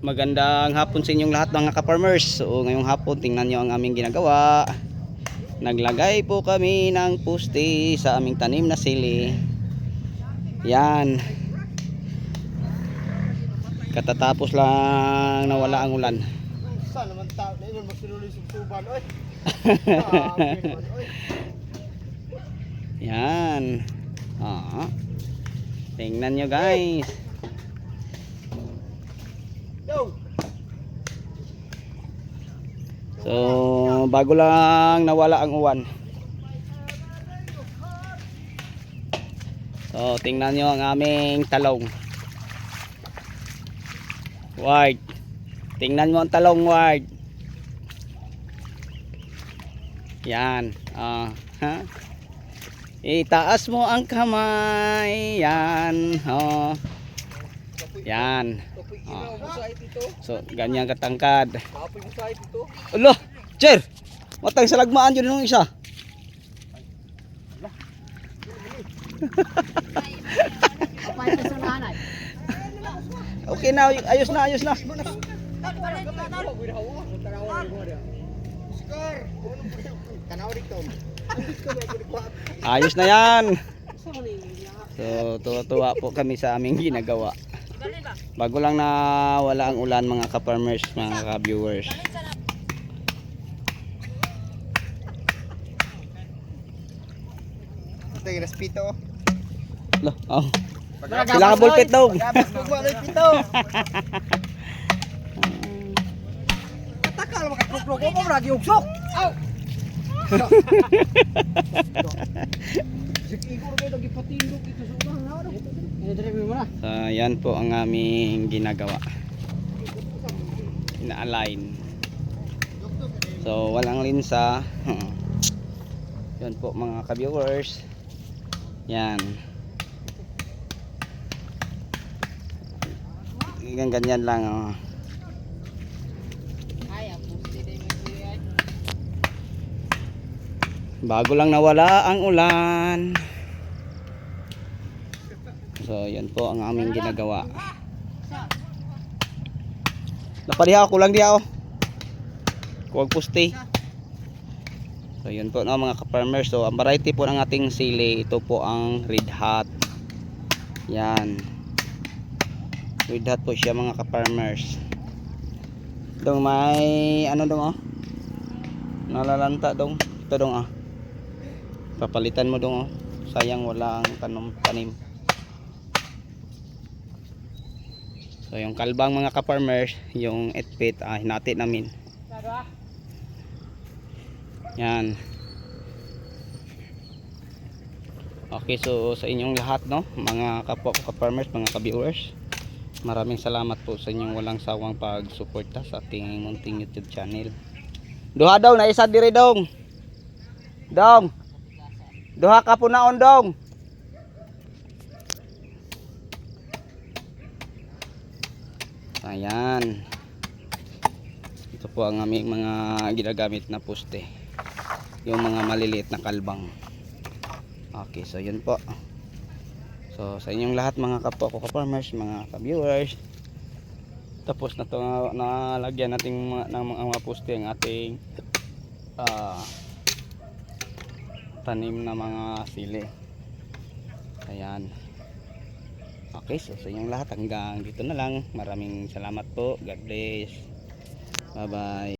Magandang hapon sa inyong lahat mga ka-farmers. So ngayong hapon tingnan nyo ang aming ginagawa. Naglagay po kami ng puste sa aming tanim na sili. Yan. Katatapos lang nawala ang ulan. Saan naman tao na yun, magsinuloy. Grabe naman, oy. Yan. Ah. Tingnan nyo guys. So bago lang nawala ang uwan. So tingnan nyo ang aming talong. Ward. Tingnan mo ang talong ward. Yan. Ah, ha? Itaas mo ang kamay. Yan. Oh. Yan. Ito. So ganyan katangkad. Ulo, Jer. Matang sa lagmaan yun nung isa. Okay na, ayos na, ayos na. Ayos na yan. So, tuwa-tuwa po kami sa aming ginagawa. Bago lang na wala ang ulan mga ka-farmers, mga ka-viewers. Ito yung respito. Lo, oh. Sila ka bulpit daw. Pagabas mo. Katakal makakrukro ko mo lagi ugsok. Aw. So, yan po ang aming ginagawa. Ina-align. So, walang linsa. yan po mga ka-viewers. Yan. Ganyan, ganyan lang. Oh. Bago lang nawala ang ulan. So, yan po ang aming ginagawa. Napadiha ako lang diha oh. Kuwag puste. So, yun po no, mga ka-farmers. So, ang variety po ng ating sili, ito po ang red hot. Yan. Red hot po siya mga ka-farmers. Dong may ano dong oh. Nalalanta dong. Ito dong ah. Papalitan mo dong oh. Sayang walang tanom tanim. So yung kalbang mga ka-farmers, yung etpit, ah, hinati namin. Yan. Okay, so sa inyong lahat, no, mga ka-farmers, mga ka-viewers, maraming salamat po sa inyong walang sawang pagsuporta sa ating munting YouTube channel. Duha daw, na isa diri dong. Dong. Duha ka po naon dong. Ayan. Ito po ang aming mga ginagamit na poste. Yung mga maliliit na kalbang. Okay, so yun po. So sa inyong lahat mga kapwa ko ka-farmers, mga ka-viewers. Tapos na to nalagyan natin mga, ng mga, mga poste ang ating ah, tanim na mga sili. Ayan. Okay, so sa inyong lahat hanggang dito na lang. Maraming salamat po. God bless. Bye-bye.